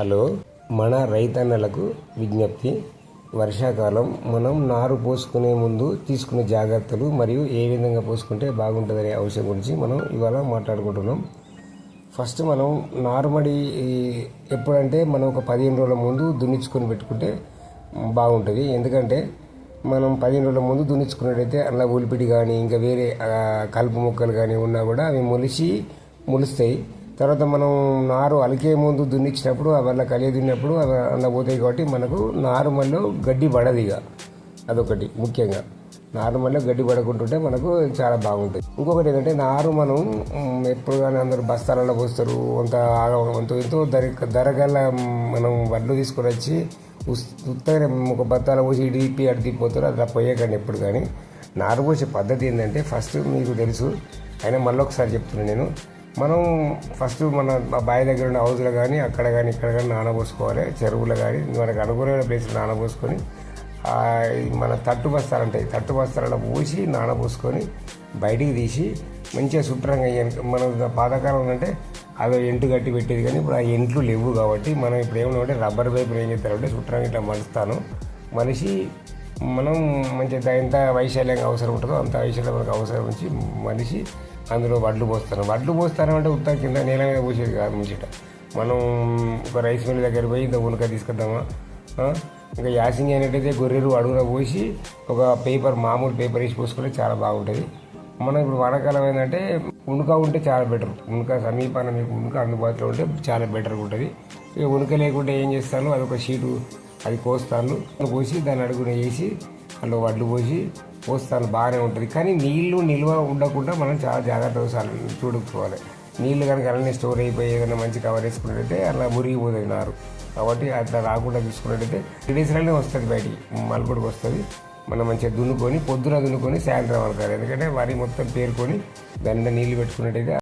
Hello మన రైతన్నలకు విజ్ఞప్తి. వర్షాకాలం మనం నారు పోసుకునే ముందు తీసుకునే జాగ్రత్తలు మరియు ఏ విధంగా పోసుకుంటే బాగుంటుందనే అంశం గురించి మనం ఇవాళ మాట్లాడుకుంటున్నాం. ఫస్ట్ మనం నారుమడి ఎప్పుడంటే మనం ఒక పదిహేను రోజుల ముందు దున్నించుకొని పెట్టుకుంటే బాగుంటుంది. ఎందుకంటే మనం పదిహేను రోజుల ముందు దున్నించుకున్నట్టయితే అందులో ఉలిపిడి కానీ ఇంకా వేరే కలుపు మొక్కలు కానీ ఉన్నా కూడా అవి మొలిచి మొలుస్తాయి. తర్వాత మనం నారు అలికే ముందు దున్నిచ్చినప్పుడు అవల్ల కలిగి దున్నప్పుడు అవి అందులో పోతాయి కాబట్టి మనకు నారుమల్లో గడ్డి పడదు ఇక. అదొకటి ముఖ్యంగా. నారుమల్లో గడ్డి పడకుంటుంటే మనకు చాలా బాగుంటుంది. ఇంకొకటి ఏంటంటే నారు మనం ఎప్పుడు కానీ అందరూ బస్తాలలో పోస్తారు. అంత ఆగ- ఎంతో ధర ధర గల మనం వడ్లు తీసుకొని వచ్చి ఉస్- ఉత్తగానే ఒక బత్తాల పోసి ఇటు తిప్పి అటు తిప్పిపోతారు అట్లా పోయేకండి ఎప్పుడు కానీ. నారు పోసే పద్ధతి ఏంటంటే ఫస్ట్ మీకు తెలుసు అయినా మళ్ళీ ఒకసారి చెప్తున్నాను నేను. మనం ఫస్ట్ మన బావి దగ్గర ఉన్న హౌస్లో కానీ అక్కడ కానీ ఇక్కడ కానీ నానబోసుకోవాలి. చెరువులో కానీ మనకు అనుకూలమైన ప్లేస్లో నానబోసుకొని మన తట్టు బస్తాలు ఉంటాయి. తట్టు బస్తాలలో పోసి నానబోసుకొని బయటికి తీసి మంచిగా శుభ్రంగా మనం పాతకాలం అంటే అవి ఎంటు కట్టి పెట్టేది కానీ ఇప్పుడు ఆ ఎంట్లు లేవు కాబట్టి మనం ఇప్పుడు ఏమన్నా రబ్బర్ పైపులు ఏం చేస్తారంటే శుభ్రంగా ఇట్లా మలుస్తాను. మనిషి మనం మంచిగా ఎంత వైశాల్యంగా అవసరం ఉంటుందో అంత వైశాల్యం మనకు అవసరం నుంచి మనిషి అందులో వడ్లు పోస్తాను వడ్లు పోస్తాను అంటే ఉత్తా కింద నేల మీద పోసేది కాదు ముంచిట మనం ఒక రైస్ మిల్ దగ్గర పోయి ఇంత ఉనక తీసుకొద్దామా? ఇంకా యాసింగ్ అయినట్టయితే గొర్రెలు అడుగున పోసి ఒక పేపర్ మామూలు పేపర్ వేసి పోసుకుంటే చాలా బాగుంటుంది. మనం ఇప్పుడు వానాకాలం ఏంటంటే ఉనుక ఉంటే చాలా బెటర్. ఉనుక సమీపాన మీకు ఉనుక అందుబాటులో ఉంటే చాలా బెటర్గా ఉంటుంది. ఇక ఉనుక లేకుంటే ఏం చేస్తాను? అది ఒక షీటు అది కోస్తాను. పోసి దాన్ని అడుగున వేసి అందులో వడ్లు పోసి పోస్తాను బాగానే ఉంటుంది. కానీ నీళ్ళు నిల్వ ఉండకుండా మనం చాలా జాగ్రత్తగా చూడుకోవాలి నీళ్ళు కనుక అలానే స్టోర్ అయిపోయి ఏదైనా మంచి కవర్ వేసుకున్నట్టయితే అలా మురిగిపోతుంది నారు కాబట్టి అట్లా రాకుండా చూసుకున్నట్టయితే త్రీ డేస్లోనే వస్తుంది బయటికి. మలుపుడికి వస్తుంది. మనం మంచిగా దున్నుకొని పొద్దున దున్నుకొని సాయంత్రం అనుకోవాలి ఎందుకంటే వరి మొత్తం పేరుకొని దాని మీద నీళ్ళు పెట్టుకున్నట్టయితే